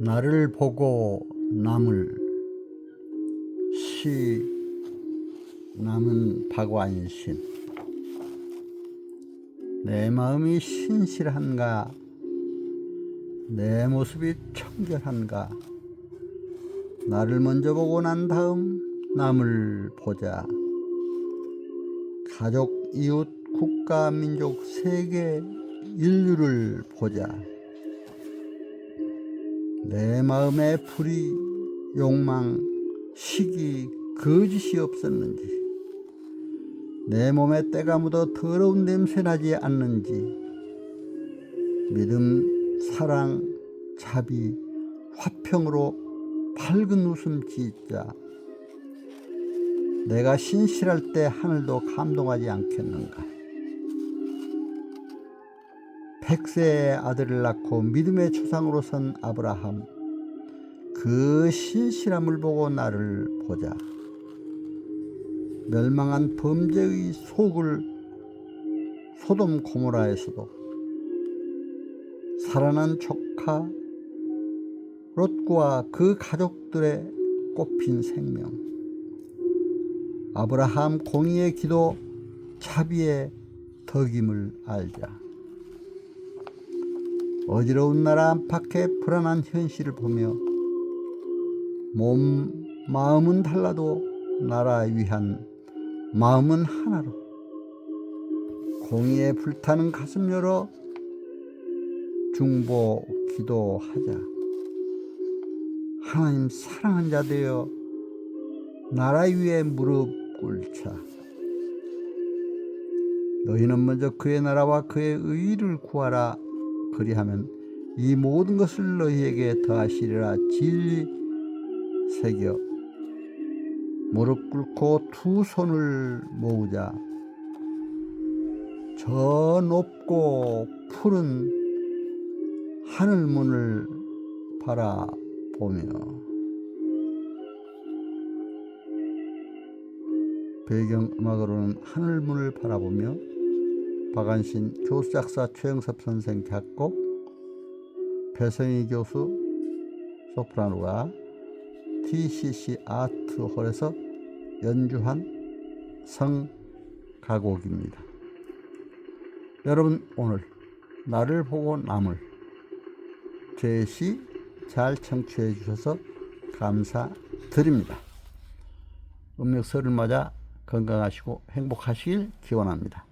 나를 보고 남을 시 남은 박완신. 내 마음이 신실한가? 내 모습이 청결한가? 나를 먼저 보고 난 다음 남을 보자. 가족, 이웃, 국가, 민족, 세계, 인류를 보자. 내 마음에 불의, 욕망, 시기, 거짓이 없었는지, 내 몸에 때가 묻어 더러운 냄새 나지 않는지, 믿음, 사랑, 자비, 화평으로 밝은 웃음 짓자. 내가 신실할 때 하늘도 감동하지 않겠는가? 백세의 아들을 낳고 믿음의 조상으로 선 아브라함, 그 신실함을 보고 나를 보자. 멸망한 범죄의 속을 소돔 고모라에서도 살아난 조카 롯과 그 가족들의 꽃핀 생명. 아브라함 공의의 기도 자비의 덕임을 알자. 어지러운 나라 안팎의 불안한 현실을 보며 몸, 마음은 달라도 나라 위한 마음은 하나로 공의에 불타는 가슴 열어 중보 기도하자. 하나님 사랑한 자 되어 나라 위에 무릎 꿇자. 너희는 먼저 그의 나라와 그의 의를 구하라. 그리하면 이 모든 것을 너희에게 더하시리라. 진리 새겨 무릎 꿇고 두 손을 모으자. 저 높고 푸른 하늘 문을 바라보며 배경음악으로는 하늘문을 바라보며 박안신 교수작사 최영섭 선생 작곡 배성희 교수 소프라노가 TCC 아트홀에서 연주한 성가곡입니다. 여러분 오늘 나를 보고 남을 제시 잘 청취해 주셔서 감사드립니다. 음력설을 맞아 건강하시고 행복하시길 기원합니다.